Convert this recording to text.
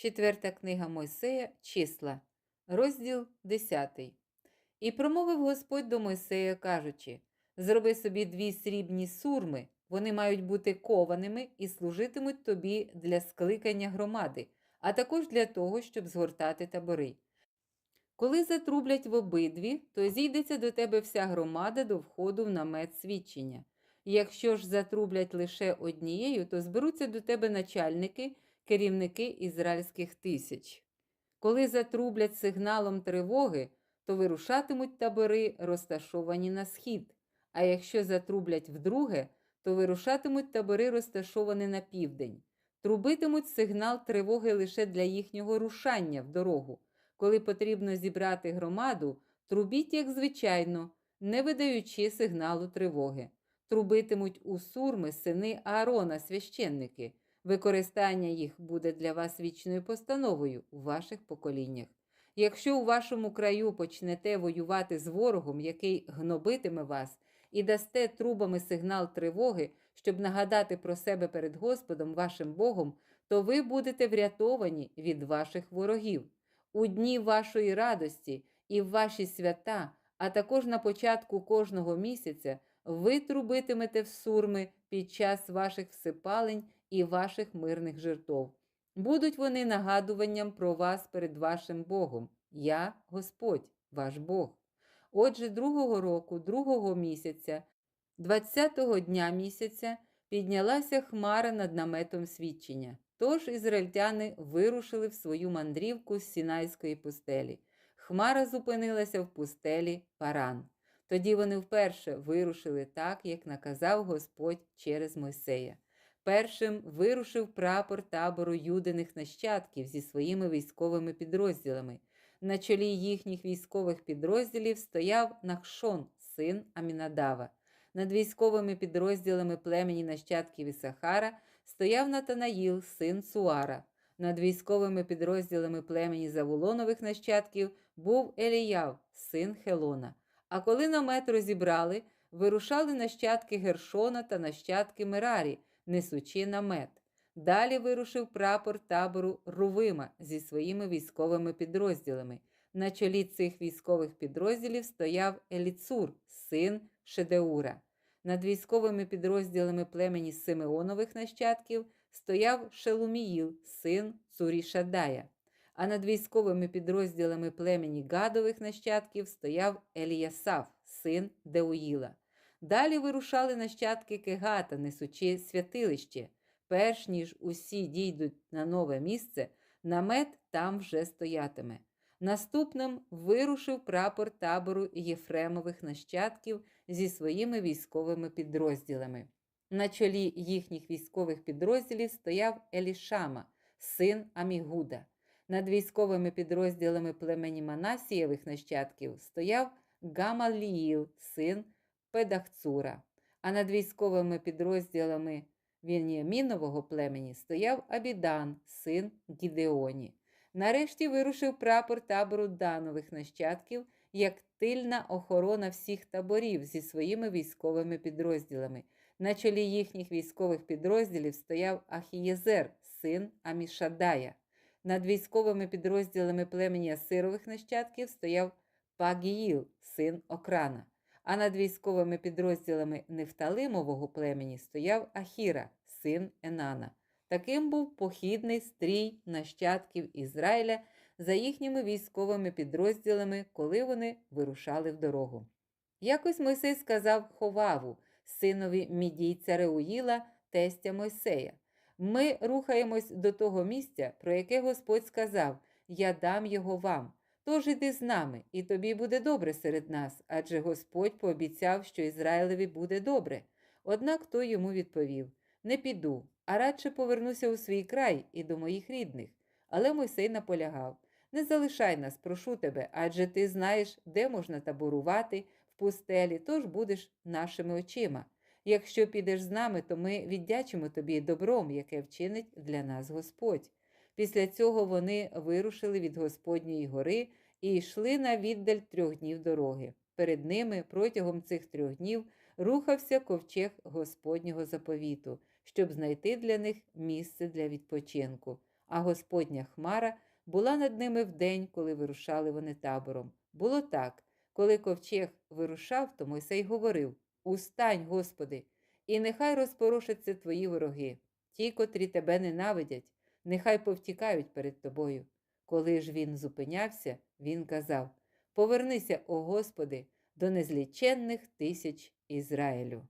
Четверта книга Мойсея, числа, розділ 10. І промовив Господь до Мойсея, кажучи: Зроби собі дві срібні сурми, вони мають бути кованими і служитимуть тобі для скликання громади, а також для того, щоб згортати табори. Коли затрублять в обидві, то зійдеться до тебе вся громада до входу в намет свідчення. Якщо ж затрублять лише однією, то зберуться до тебе начальники, керівники ізраїльських тисяч. Коли затрублять сигналом тривоги, то вирушатимуть табори, розташовані на схід, а якщо затрублять вдруге, то вирушатимуть табори, розташовані на південь. Трубитимуть сигнал тривоги лише для їхнього рушання в дорогу. Коли потрібно зібрати громаду, трубіть, як звичайно, не видаючи сигналу тривоги. Трубитимуть у сурми сини Аарона, священники. Використання їх буде для вас вічною постановою у ваших поколіннях. Якщо у вашому краю почнете воювати з ворогом, який гнобитиме вас, і дасте трубами сигнал тривоги, щоб нагадати про себе перед Господом, вашим Богом, то ви будете врятовані від ваших ворогів. У дні вашої радості і в ваші свята, а також на початку кожного місяця, ви трубитимете в сурми під час ваших всипалень і ваших мирних жертов. Будуть вони нагадуванням про вас перед вашим Богом. Я Господь, ваш Бог. Отже, другого року, другого місяця, 20-го дня місяця, піднялася хмара над наметом свідчення. Тож ізраїльтяни вирушили в свою мандрівку з Сінайської пустелі. Хмара зупинилася в пустелі Паран. Тоді вони вперше вирушили так, як наказав Господь через Мойсея. Першим вирушив прапор табору юдиних нащадків зі своїми військовими підрозділами. На чолі їхніх військових підрозділів стояв Нахшон, син Амінадава. Над військовими підрозділами племені нащадків Ісахара стояв Натанаїл, син Суара. Над військовими підрозділами племені Завулонових нащадків був Еліяв, син Хелона. А коли намет розібрали, вирушали нащадки Гершона та нащадки Мерарі, несучи намет. Далі вирушив прапор табору Рувима зі своїми військовими підрозділами. На чолі цих військових підрозділів стояв Еліцур, син Шедеура. Над військовими підрозділами племені Симеонових нащадків стояв Шелуміїл, син Цурішадая. А над військовими підрозділами племені Гадових нащадків стояв Еліясав, син Деуїла. Далі вирушали нащадки Кегата, несучи святилище. Перш ніж усі дійдуть на нове місце, намет там вже стоятиме. Наступним вирушив прапор табору Єфремових нащадків зі своїми військовими підрозділами. На чолі їхніх військових підрозділів стояв Елішама, син Амігуда. Над військовими підрозділами племені Манасієвих нащадків стояв Гамаліїл, син Педахцура. А над військовими підрозділами Він'ямінового племені стояв Абідан, син Гідеоні. Нарешті вирушив прапор табору Данових нащадків як тильна охорона всіх таборів зі своїми військовими підрозділами. На чолі їхніх військових підрозділів стояв Ахієзер, син Амішадая. Над військовими підрозділами племені Асирових нащадків стояв Пагіїл, син Окрана. А над військовими підрозділами Нефталимового племені стояв Ахіра, син Енана. Таким був похідний стрій нащадків Ізраїля за їхніми військовими підрозділами, коли вони вирушали в дорогу. Якось Мойсей сказав Ховаву, синові мідійця Реуїла, тестя Мойсея. Ми рухаємось до того місця, про яке Господь сказав: Я дам його вам. Тож іди з нами, і тобі буде добре серед нас, адже Господь пообіцяв, що Ізраїлеві буде добре. Однак той йому відповів: Не піду, а радше повернуся у свій край і до моїх рідних. Але Мойсей наполягав: Не залишай нас, прошу тебе, адже ти знаєш, де можна таборувати в пустелі, тож будеш нашими очима. Якщо підеш з нами, то ми віддячимо тобі добром, яке вчинить для нас Господь. Після цього вони вирушили від Господньої гори і йшли на віддаль трьох днів дороги. Перед ними протягом цих трьох днів рухався ковчег Господнього заповіту, щоб знайти для них місце для відпочинку. а Господня хмара була над ними вдень, коли вирушали вони табором. Було так, коли ковчег вирушав, то Мойсей говорив: Устань, Господи, і нехай розпорушаться твої вороги, ті, котрі тебе ненавидять, нехай повтікають перед тобою. Коли ж він зупинявся, він казав: Повернися, о Господи, до незліченних тисяч Ізраїлю.